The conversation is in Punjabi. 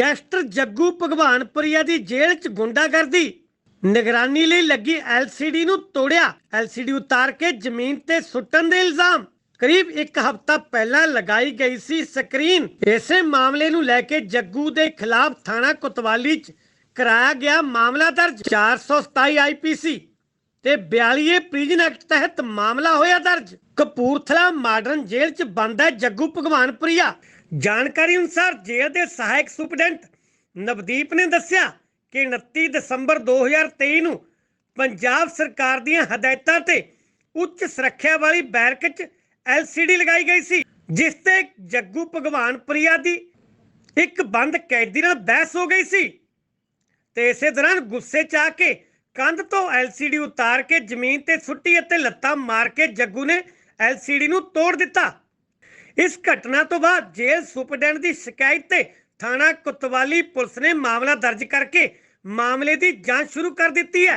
ਗੈਂਗਸਟਰ ਜੱਗੂ ਭਗਵਾਨਪੁਰੀਆ ਦੀ ਜੇਲ੍ਹ 'ਚ ਗੁੰਡਾਗਰਦੀ। ਨਿਗਰਾਨੀ ਲਈ ਲੱਗੀ ਐਲਸੀਡੀ ਨੂੰ ਤੋੜਿਆ। ਐਲਸੀਡੀ ਉਤਾਰ ਕੇ ਜ਼ਮੀਨ ਤੇ ਸੁੱਟਣ ਦੇ ਇਲਜ਼ਾਮ। ਕਰੀਬ ਇੱਕ ਹਫ਼ਤਾ ਪਹਿਲਾਂ ਲਗਾਈ ਗਈ ਸੀ ਸਕਰੀਨ। ਇਸੇ ਮਾਮਲੇ ਨੂੰ ਲੈ ਕੇ ਜੱਗੂ ਦੇ ਖਿਲਾਫ ਥਾਣਾ ਕੋਤਵਾਲੀ 'ਚ ਕਰਾਇਆ ਗਿਆ ਮਾਮਲਾ ਦਰਜ। 427 ਆਈਪੀਸੀ ਤੇ 42 ਪ੍ਰਿਜ਼ਨ ਐਕਟ ਤਹਿਤ ਮਾਮਲਾ ਹੋਇਆ ਦਰਜ। ਕਪੂਰਥਲਾ ਮਾਡਰਨ ਜੇਲ੍ਹ 'ਚ ਬੰਦ ਹੈ ਜੱਗੂ ਭਗਵਾਨਪੁਰੀਆ ਜਾਣਕਾਰੀ ਅਨੁਸਾਰ ਜੇਲ੍ਹ ਦੇ ਸਹਾਇਕ ਸੁਪਰਡੈਂਟ ਨਵਦੀਪ ਨੇ ਦੱਸਿਆ ਕਿ 29 ਦਸੰਬਰ 2023 ਨੂੰ ਪੰਜਾਬ ਸਰਕਾਰ ਦੀਆਂ ਹਦਾਇਤਾਂ ਤੇ ਉੱਚ ਸੁਰੱਖਿਆ ਵਾਲੀ ਬੈਰਕ 'ਚ ਐਲਸੀਡੀ ਲਗਾਈ ਗਈ ਸੀ, ਜਿਸ ਤੇ ਜੱਗੂ ਭਗਵਾਨਪੁਰੀਆ ਦੀ ਇੱਕ ਬੰਦ ਕੈਦੀ ਨਾਲ ਬਹਿਸ ਹੋ ਗਈ ਸੀ। ਤੇ ਇਸੇ ਦੌਰਾਨ ਗੁੱਸੇ 'ਚ ਆ ਕੇ ਕੰਧ ਤੋਂ ਐਲਸੀਡੀ ਉਤਾਰ ਕੇ ਜ਼ਮੀਨ ਤੇ ਸੁੱਟੀ ਅਤੇ ਲੱਤਾਂ ਮਾਰ ਕੇ ਜੱਗੂ ਨੇ ਐਲਸੀਡੀ ਨੂੰ ਤੋੜ ਦਿੱਤਾ। ਇਸ ਘਟਨਾ ਤੋਂ ਬਾਅਦ ਜੇਲ੍ਹ ਸੁਪਰਡੈਂਟ ਦੀ ਸ਼ਿਕਾਇਤ ਤੇ ਥਾਣਾ ਕੁਤਵਾਲੀ ਪੁਲਿਸ ਨੇ ਮਾਮਲਾ ਦਰਜ ਕਰਕੇ ਮਾਮਲੇ ਦੀ ਜਾਂਚ ਸ਼ੁਰੂ ਕਰ ਦਿੱਤੀ ਹੈ।